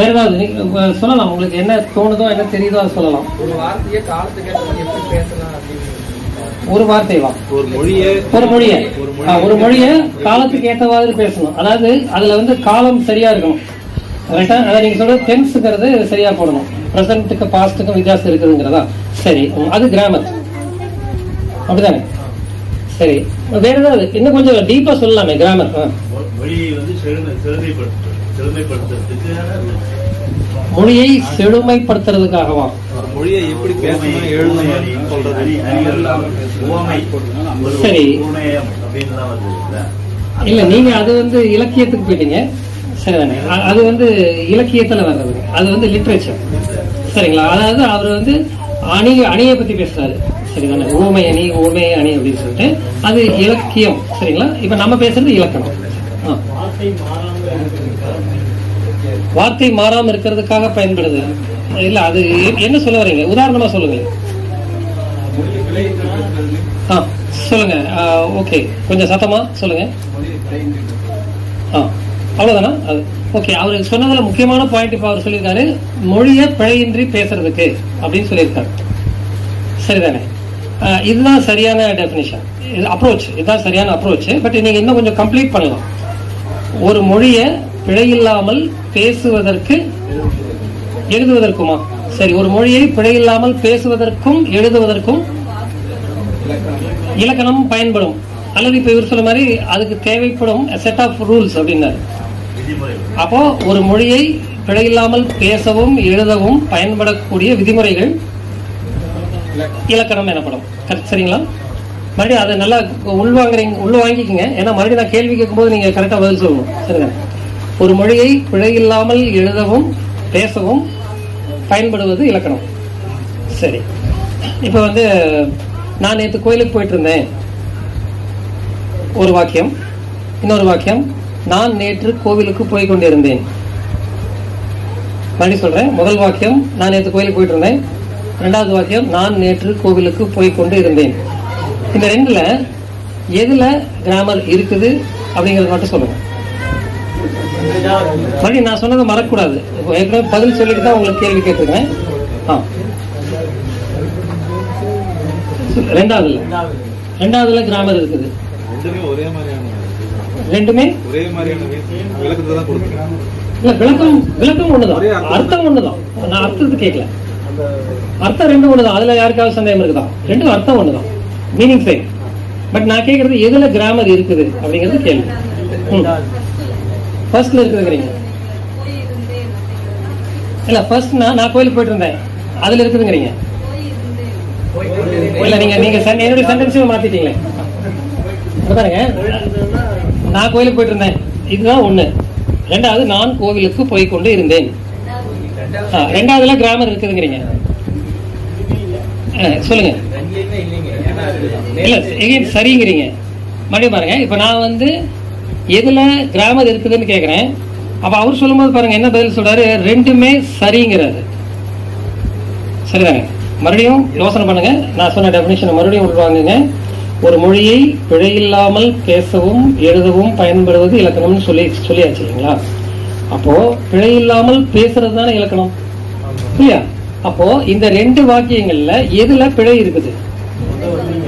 வேற ஏதாவது சொல்லலாம். உங்களுக்கு என்ன தோணுதோ என்ன தெரியுதோ அதை சொல்லலாம். ஒரு வார்த்தையை காலத்துக்கு ஏற்ற மாதிரி எப்படி பேசலாம் அப்படின்னு ஒரு வார்த்தை வா. ஒரு மொழியை ஒரு மொழியை. ஒரு மொழியை காலத்துக்கு ஏற்ற மாதிரி பேசணும். அதாவது அதுல வந்து காலம் சரியா இருக்கணும். கரெக்டா அதாவது நீங்க சொல்ற டென்ஸுங்கிறது சரியா போடணும். ப்ரெசன்ட்டுக்கு பாஸ்ட்டுக்கும் வித்தியாசம் இருக்குதுங்கிறதா? சரி. அது கிராமர் அப்படிதானே? சரி. வேற ஏதாவது? இன்னும் கொஞ்சம் டீப்பா சொல்லலாமே கிராமர் மொழியை வந்து மொழியை செழுமைப்படுத்துறதுக்காகவா? மொழியை எப்படி பேசணும் எழுதணும் சொல்றது. சரி. இல்ல நீங்க அது வந்து இலக்கியத்துக்கு போயிட்டீங்க. சரிதானே. அது வந்து இலக்கியத்துல வர்றது. அது வந்து லிட்ரேச்சர் சரிங்களா? அதாவது அவர் வந்து அணி அணியை பத்தி பேசுறாரு. சரிதானே? ஊமை அணி ஊமை அணி அப்படின்னு சொல்லிட்டு. அது இலக்கியம். சரிங்களா? இப்ப நம்ம பேசுறது இலக்கணம். ஆ. வார்த்தை மாறாம இருக்கிறதுக்காக பயன்படுது. இல்ல அது என்ன சொல்ல வரீங்க? உதாரணமா சொல்லுங்க. ஆ சொல்லுங்க. ஓகே. கொஞ்சம் சத்தமா சொல்லுங்க. ஆ அவ்வளவுதானா? அது ஓகே. அவர் சொன்னதுல முக்கியமான பாயிண்ட் இப்போ அவர் சொல்லியிருக்காரு. மொழியை பிழையின்றி பேசுறதுக்கு அப்படின்னு சொல்லியிருக்காரு. சரிதானே? இதுதான் சரியான டெஃபினிஷன் இது அப்ரோச் இதுதான் சரியான அப்ரோச் பட் நீங்க இன்னும் கொஞ்சம் கம்ப்ளீட் பண்ணலாம். ஒரு மொழியை பிழையில்லாமல் பேசுவதற்கு எழுதுவதற்குமா? சரி ஒரு மொழியை பிழையில்லாமல் பேசுவதற்கும் எழுதுவதற்கும் இலக்கணம் பயன்படும். அல்லது இப்ப இவர் சொல்ல மாதிரி அதுக்கு தேவைப்படும் செட் ஆஃப் ரூல்ஸ் அப்படின்னாரு. அப்போ ஒரு மொழியை பிழையில்லாமல் பேசவும் எழுதவும் பயன்படக்கூடிய விதிமுறைகள் இலக்கணம் எனப்படும். கரெக்ட் சரிங்களா? மறுபடியும் அதை நல்லா உள்வாங்குறீங்க உள்ள வாங்கிக்கோங்க ஏன்னா மறுபடியும் நான் கேள்வி கேட்கும்போது நீங்க கரெக்டா பதில் சொல்லணும் சரிங்க ஒரு மொழியை பிழையில்லாமல் எழுதவும் பேசவும் பயன்படுவது இலக்கணம். சரி. இப்போ வந்து நான் நேற்று கோயிலுக்கு போயிட்டு இருந்தேன் ஒரு வாக்கியம் இன்னொரு வாக்கியம் நான் நேற்று கோவிலுக்கு போய் கொண்டிருந்தேன். மறுபடியும் சொல்றேன் முதல் வாக்கியம் நான் நேற்று கோயிலுக்கு போயிட்டு இருந்தேன் ரெண்டாவது வாக்கியம் நான் நேற்று கோவிலுக்கு போய் கொண்டு இருந்தேன் இந்த ரெண்டுல எதுல கிராமர் இருக்குது அப்படிங்கறது மட்டும் சொல்லுங்க. மறுபடியும் நான் சொன்னதை மறக்கக்கூடாது. ஏற்கனவே பதில் சொல்லிட்டு தான் உங்களுக்கு கேள்வி கேட்டிருக்கேன். ஆ. ரெண்டாவதுல. ரெண்டாவதுல கிராமர் இருக்குது. ரெண்டுமே ஒரே மாதிரியான இல்ல விளக்கம் விளக்கம் ஒண்ணுதான். அர்த்தம். ஒண்ணுதான். நான் அர்த்தத்தை கேட்கல. அர்த்தம் ரெண்டும் ஒண்ணுதான். அதுல யாருக்காவது சந்தேகம் இருக்குதா? ரெண்டும் அர்த்தம் ஒண்ணுதான். மீனிங் சேம் பட் நான் கேக்குறது எதுல கிராமர் இருக்குது அப்படிங்கிறது கேள்வி. ஃபர்ஸ்ட்ல இருக்குதுங்கிறீங்க இல்ல ஃபர்ஸ்ட்னா நான் நான் கோயிலுக்கு போயிட்டு இருந்தேன் அதுல இருக்குதுங்கிறீங்க? இல்ல நீங்க நீங்க என்னுடைய சென்டென்ஸே மாத்திட்டீங்களே. பாருங்க நான் கோயிலுக்கு போயிட்டு இருந்தேன் இதுதான் ஒண்ணு. ரெண்டாவது நான் கோவிலுக்கு போய் கொண்டு இருந்தேன். ஆ, ரெண்டாவதுல கிராமர் இருக்குதுங்கிறீங்க. ஆ, சொல்லுங்க. இல்ல சரிங்கிறீங்க. மறுபடியும் பாருங்க. இப்ப நான் வந்து எதில் கிராமர் இருக்குதுன்னு கேட்குறேன் அப்போ அவர் சொல்லும்போது பாருங்கள் என்ன பதில் சொல்கிறாரு ரெண்டுமே சரிங்கிறாரு. சரிதாங்க மறுபடியும் யோசனை பண்ணுங்க. நான் சொன்ன டெபினிஷனை மறுபடியும் உள்வாங்குங்க. ஒரு மொழியை பிழையில்லாமல் பேசவும் எழுதவும் பயன்படுவது இலக்கணம்னு சொல்லி சொல்லியாச்சு இல்லைங்களா? அப்போ பிழையில்லாமல் பேசுறது தானே இலக்கணம். இல்லையா? அப்போ இந்த ரெண்டு வாக்கியங்கள்ல எதுல பிழை இருக்குது?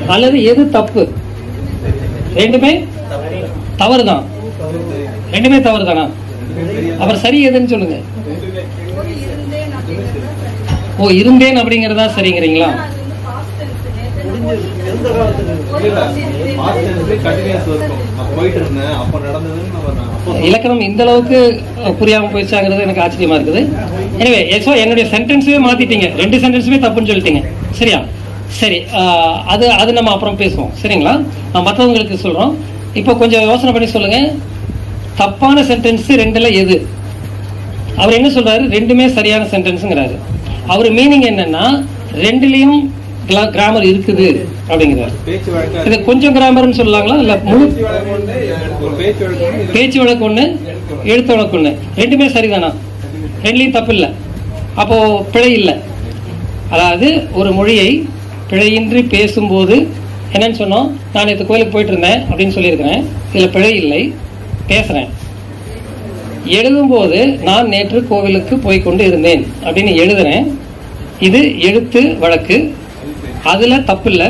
அல்லது எது தப்பு? ரெண்டுமே தவறுதான். ரெண்டுமே தவறு தானா அப்புறம் சரி எதுன்னு சொல்லுங்க. ஓ இருந்தேன் அப்படிங்கறதா சரிங்கிறீங்களா? இலக்கணம் இந்த அளவுக்கு புரியாம போயிடுச்சாங்கிறது எனக்கு ஆச்சரியமா இருக்குது. எனவே ஸோ என்னுடைய சென்டென்ஸே மாத்திட்டீங்க. ரெண்டு சென்டென்ஸுமே தப்புன்னு சொல்லிட்டீங்க. சரியா? சரி ஆஹ், அது அது நம்ம அப்புறம் பேசுவோம். சரிங்களா? நான் மற்றவங்களுக்கு சொல்றோம். இப்போ கொஞ்சம் யோசனை பண்ணி சொல்லுங்க. தப்பான சென்டென்ஸ் ரெண்டுல எது? அவர் என்ன சொல்றாரு? ரெண்டுமே சரியான சென்டென்ஸ்ங்கிறாரு அவர் மீனிங் என்னன்னா ரெண்டுலயும் கிராமர் இருக்குது அப்படிங்கிறாரு. இது கொஞ்சம் கிராமர்னு சொல்லலாங்களா? இல்ல முழு பேச்சு வழக்கு ஒண்ணு எழுத்து வழக்கு ஒண்ணு. ரெண்டுமே சரிதானா? ரெண்டுலையும் தப்பு இல்லை. அப்போ பிழை இல்லை. அதாவது ஒரு மொழியை பிழையின்றி பேசும்போது என்னன்னு சொன்னோம். நான் நேற்று கோயிலுக்கு போயிட்டு இருந்தேன் அப்படின்னு சொல்லியிருக்கிறேன். இதில் பிழை இல்லை. பேசுகிறேன் எழுதும்போது நான் நேற்று கோவிலுக்கு போய் கொண்டு இருந்தேன் அப்படின்னு எழுதுறேன். இது எழுத்து வழக்கு. அதில் தப்பு இல்லை.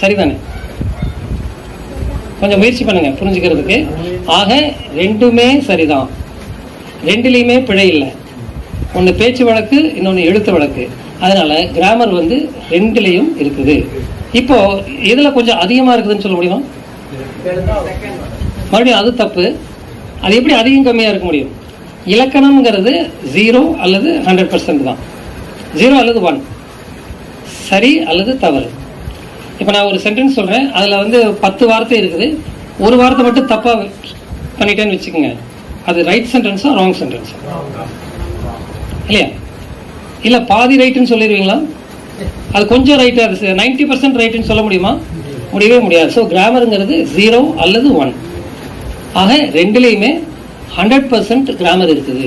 சரிதானே? கொஞ்சம் முயற்சி பண்ணுங்க புரிஞ்சுக்கிறதுக்கு. ஆக ரெண்டுமே சரிதான். ரெண்டுலேயுமே பிழை இல்லை. ஒன்று பேச்சு வழக்கு இன்னொன்று எழுத்து வழக்கு. அதனால் கிராமர் வந்து ரெண்டுலேயும் இருக்குது. இப்போ இதில் கொஞ்சம் அதிகமாக இருக்குதுன்னு சொல்ல முடியுமா? மறுபடியும் அது தப்பு. அது எப்படி அதிகம் கம்மியாக இருக்க முடியும்? இலக்கணம்ங்கிறது ஜீரோ அல்லது ஹண்ட்ரட் பர்சன்ட் தான். ஜீரோ அல்லது ஒன் சரி அல்லது தவறு. இப்போ நான் ஒரு சென்டென்ஸ் சொல்கிறேன் அதில் வந்து பத்து வார்த்தை இருக்குது. ஒரு வார்த்தை மட்டும் தப்பாக பண்ணிட்டேன்னு வச்சுக்கோங்க. அது ரைட் சென்டென்ஸா ராங் சென்டென்ஸா இல்லையா? இல்லை பாதி ரைட்டுன்னு சொல்லிடுவீங்களா? அது கொஞ்சம் ரைட்டு அது நைன்டி பர்சன்ட் ரைட்டுன்னு சொல்ல முடியுமா? முடியவே முடியாது. ஸோ கிராமருங்கிறது ஜீரோ அல்லது ஒன் ஆக ரெண்டுலேயுமே ஹண்ட்ரட் பர்சன்ட் கிராமர் இருக்குது.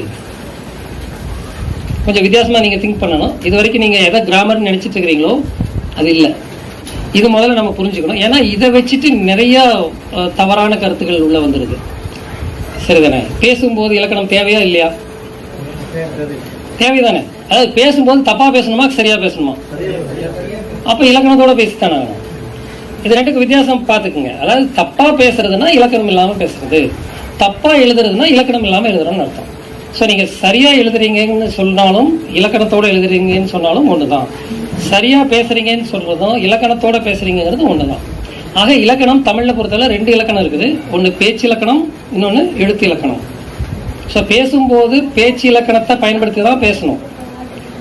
கொஞ்சம் வித்தியாசமாக நீங்கள் திங்க் பண்ணணும். இது வரைக்கும் நீங்கள் எதை கிராமர்னு நினச்சிட்டு இருக்கிறீங்களோ அது இல்லை. இது முதல்ல நம்ம புரிஞ்சுக்கணும். ஏன்னா இதை வச்சுட்டு நிறைய தவறான கருத்துக்கள் உள்ள வந்துடுது சரிதானே? பேசும்போது இலக்கணம் தேவையா இல்லையா? தேவைதானே? அதாவது பேசும்போது தப்பா பேசணுமா சரியா பேசணுமா? அப்ப இலக்கணத்தோட பேசித்தானே ஆகணும். இது ரெண்டுக்கு வித்தியாசம் பார்த்துக்குங்க. அதாவது தப்பா பேசுறதுன்னா இலக்கணம் இல்லாமல் பேசுறது. தப்பா எழுதுறதுன்னா இலக்கணம் இல்லாமல் எழுதுறோம்னு அர்த்தம். ஸோ நீங்க சரியா எழுதுறீங்கன்னு சொன்னாலும் இலக்கணத்தோட எழுதுறீங்கன்னு சொன்னாலும் ஒண்ணுதான். சரியா பேசுறீங்கன்னு சொல்றதும் இலக்கணத்தோட பேசுறீங்கிறது ஒண்ணுதான். ஆக இலக்கணம் தமிழ்ல பொறுத்தவரை ரெண்டு இலக்கணம் இருக்குது. ஒன்று பேச்சு இலக்கணம் இன்னொன்று எழுத்து இலக்கணம். ஸோ பேசும்போது பேச்சு இலக்கணத்தை பயன்படுத்தி தான் பேசணும்.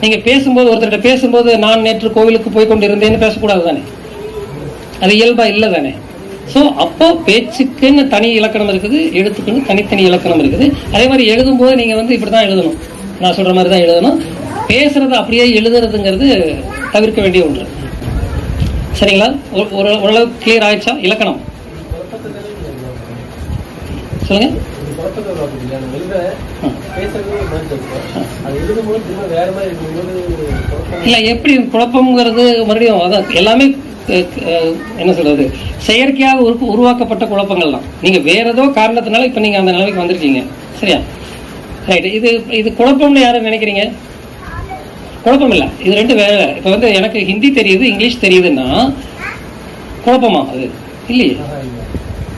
நீங்க பேசும்போது ஒருத்தர்கிட்ட பேசும்போது நான் நேற்று கோவிலுக்கு போய் கொண்டு இருந்தேன்னு பேசக்கூடாது தானே? அது இயல்பா இல்லை தானே? ஸோ அப்போ பேச்சுக்குன்னு தனி இலக்கணம் இருக்குது எழுத்துக்குன்னு தனித்தனி இலக்கணம் இருக்குது. அதே மாதிரி எழுதும்போது நீங்க வந்து இப்படி தான் எழுதணும். நான் சொல்ற மாதிரி தான் எழுதணும். பேசுறது அப்படியே எழுதுறதுங்கிறது தவிர்க்க வேண்டிய ஒன்று. சரிங்களா? ஒரு- ஒரு ஓரளவுக்கு கிளியர் ஆயிடுச்சா? இலக்கணம். சொல்லுங்க. இல்ல எப்படி குழப்பம்ங்கிறது மறுபடியும் அதான் எல்லாமே என்ன சொல்றது செயற்கையாக உரு உருவாக்கப்பட்ட குழப்பங்கள் தான். நீங்க வேற ஏதோ காரணத்தினால இப்ப நீங்க அந்த நிலைமைக்கு வந்திருக்கீங்க. சரியா? ரைட் இது இது குழப்பம்னு யாரும் நினைக்கிறீங்க? குழப்பம் இல்ல இது ரெண்டு வேற இப்ப வந்து எனக்கு ஹிந்தி தெரியுது இங்கிலீஷ் தெரியுதுன்னா குழப்பமா அது இல்லையே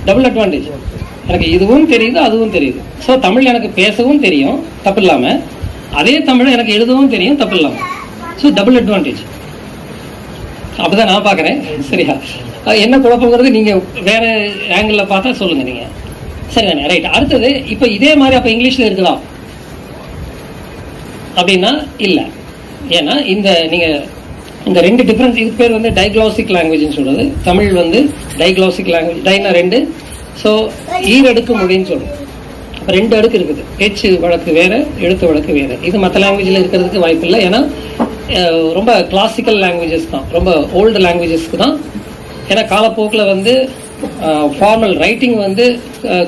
டபுள் அட்வான்டேஜ் எனக்கு இதுவும் தெரியுது அதுவும் தெரியுது. ஸோ தமிழ் எனக்கு பேசவும் தெரியும் தப்பு இல்லாமல் அதே தமிழ் எனக்கு எழுதவும் தெரியும் தப்பு இல்லாமல் ஸோ டபுள் அட்வான்டேஜ் அப்படிதான் நான் பார்க்குறேன். சரியா? என்ன குழப்பங்கிறது நீங்கள் வேற ஆங்கிளில் பார்த்தா சொல்லுங்கள் நீங்கள் சரிதானே ரைட் அடுத்தது இப்போ இதே மாதிரி அப்போ இங்கிலீஷில் இருக்குதா அப்படின்னா இல்லை. ஏன்னா இந்த நீங்கள் இந்த ரெண்டு டிஃப்ரென்ஸ் இது பேர் வந்து டைக்ளாசிக் லாங்குவேஜ்னு சொல்கிறது தமிழ் வந்து டைக்ளாசிக் லாங்குவேஜ் டைனா ரெண்டு ஸோ ஈரடுக்கு மொழின்னு சொல்றோம். அப்போ ரெண்டு அடுக்கு இருக்குது. பேச்சு வழக்கு வேறு எழுத்து வழக்கு வேறு. இது மற்ற லாங்குவேஜில் இருக்கிறதுக்கு வாய்ப்பு இல்லை. ஏன்னா ரொம்ப கிளாசிக்கல் லாங்குவேஜஸ் தான். ரொம்ப ஓல்டு லாங்குவேஜஸ்க்கு தான். ஏன்னா காலப்போக்கில் வந்து ஃபார்மல் ரைட்டிங் வந்து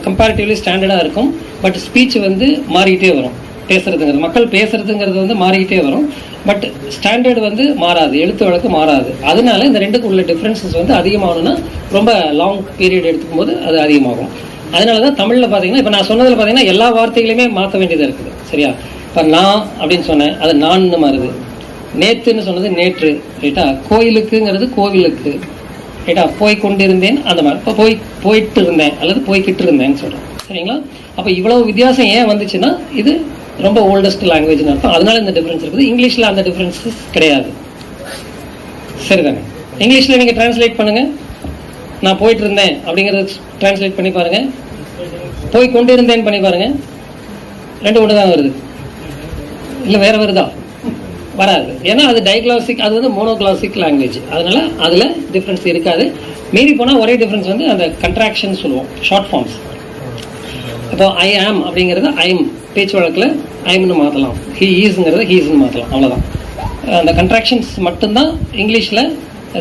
கம்பேரிட்டிவ்லி ஸ்டாண்டர்டாக இருக்கும். பட் ஸ்பீச் வந்து மாறிக்கிட்டே வரும். பேசுறதுங்கிறது மக்கள் பேசுறதுங்கிறது வந்து மாறிக்கிட்டே வரும். பட் ஸ்டாண்டர்ட் வந்து மாறாது எழுத்து வழக்கு மாறாது. அதனால இந்த ரெண்டுக்கு உள்ள டிஃப்ரென்சஸ் வந்து அதிகமாகணும்னா ரொம்ப லாங் பீரியட் எடுத்துக்கும் போது அது அதிகமாகும். அதனால தான் தமிழில் பார்த்தீங்கன்னா இப்போ நான் சொன்னதில் பார்த்தீங்கன்னா எல்லா வார்த்தைகளையுமே மாற்ற வேண்டியதாக இருக்குது. சரியா? இப்போ நான் அப்படின்னு சொன்னேன் அது நான்னு மாறுது. நேற்றுன்னு சொன்னது நேற்று ரைட்டா கோயிலுக்குங்கிறது கோவிலுக்கு ரைட்டா போய் கொண்டிருந்தேன் அந்த மாதிரி. இப்போ போய் போயிட்டு இருந்தேன் அல்லது போய்கிட்டு இருந்தேன்னு சொல்கிறேன் சரிங்களா? அப்போ இவ்வளவு வித்தியாசம் ஏன் வந்துச்சுன்னா இது ரொம்ப ஓல்டஸ்ட் லாங்குவேஜ்னு அர்த்தம். அதனால இந்த டிஃப்ரென்ஸ் இருக்குது. இங்கிலீஷில் அந்த டிஃப்ரென்சஸ் கிடையாது. சரிதானே? இங்கிலீஷில் நீங்கள் டிரான்ஸ்லேட் பண்ணுங்க. நான் போயிட்டு இருந்தேன் அப்படிங்கிறத டிரான்ஸ்லேட் பண்ணி பாருங்க. போய் கொண்டு இருந்தேன்னு பண்ணி பாருங்க. ரெண்டு ஒன்று தான் வருது. இல்லை வேற வருதா? வராது. ஏன்னா அது டைக்ளாசிக் அது வந்து மோனோகிளாசிக் லாங்குவேஜ் அதனால அதில் டிஃப்ரென்ஸ் இருக்காது. மீறி போனால் ஒரே டிஃப்ரென்ஸ் வந்து அந்த கண்ட்ராக்ஷன் சொல்லுவோம். ஷார்ட் ஃபார்ம்ஸ் இப்போ ஐ ஆம் அப்படிங்கிறது ஐம் பேச்சு வழக்கில் ஐம்னு மாற்றலாம் ஹீ ஈஸுங்கிறத ஹீஸ்னு மாற்றலாம் அவ்வளோதான் அந்த கன்ட்ராக்ஷன்ஸ் மட்டும்தான் இங்கிலீஷில்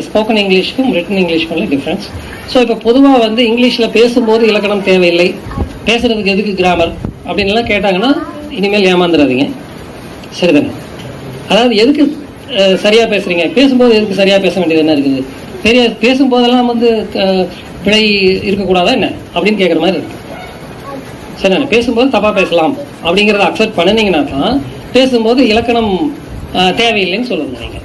ஸ்போக்கன் இங்கிலீஷ்க்கும் ரிட்டன் இங்கிலீஷ்க்கும் உள்ள டிஃப்ரென்ஸ் ஸோ இப்போ பொதுவாக வந்து இங்கிலீஷில் பேசும்போது இலக்கணம் தேவையில்லை. பேசுகிறதுக்கு எதுக்கு கிராமர் அப்படின்லாம் கேட்டாங்கன்னா இனிமேல் ஏமாந்துடாதீங்க சரிதானே? அதாவது எதுக்கு சரியாக பேசுகிறீங்க பேசும்போது எதுக்கு சரியாக பேச வேண்டியது என்ன இருக்குது? பெரிய பேசும்போதெல்லாம் வந்து பிழை இருக்கக்கூடாதா என்ன? அப்படின்னு கேட்குற மாதிரி இருக்கு. சரி பேசும்போது தப்பாக பேசலாம். அப்படிங்கிறத அக்செப்ட் பண்ணினீங்கன்னா தான் பேசும்போது இலக்கணம் தேவையில்லைன்னு சொல்லுங்க நீங்கள்